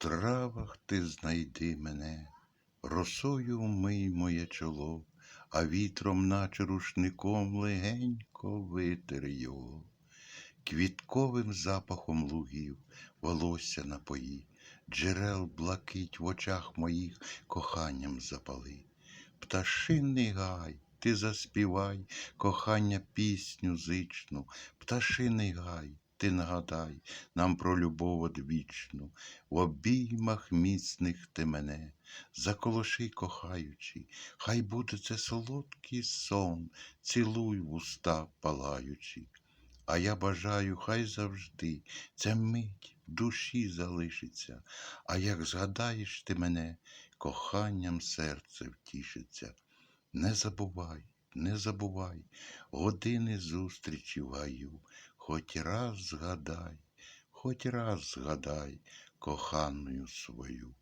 травах ти знайди мене, росою вмий моє чоло, а вітром, наче рушником, легенько витер його. Квітковим запахом лугів волосся напої, джерел блакить в очах моїх коханням запали. Пташиний гай, ти заспівай кохання пісню зичну, пташиний гай, ти нагадай нам про любов одвічну, в обіймах міцних ти мене, заколоши, кохаючи, хай буде це солодкий сон, цілуй в уста палаючи. А я бажаю, хай завжди ця мить в душі залишиться, а як згадаєш ти мене, коханням серце втішиться. Не забувай, не забувай години зустрічі в гаю, хоч раз згадай, хоть раз згадай коханою свою.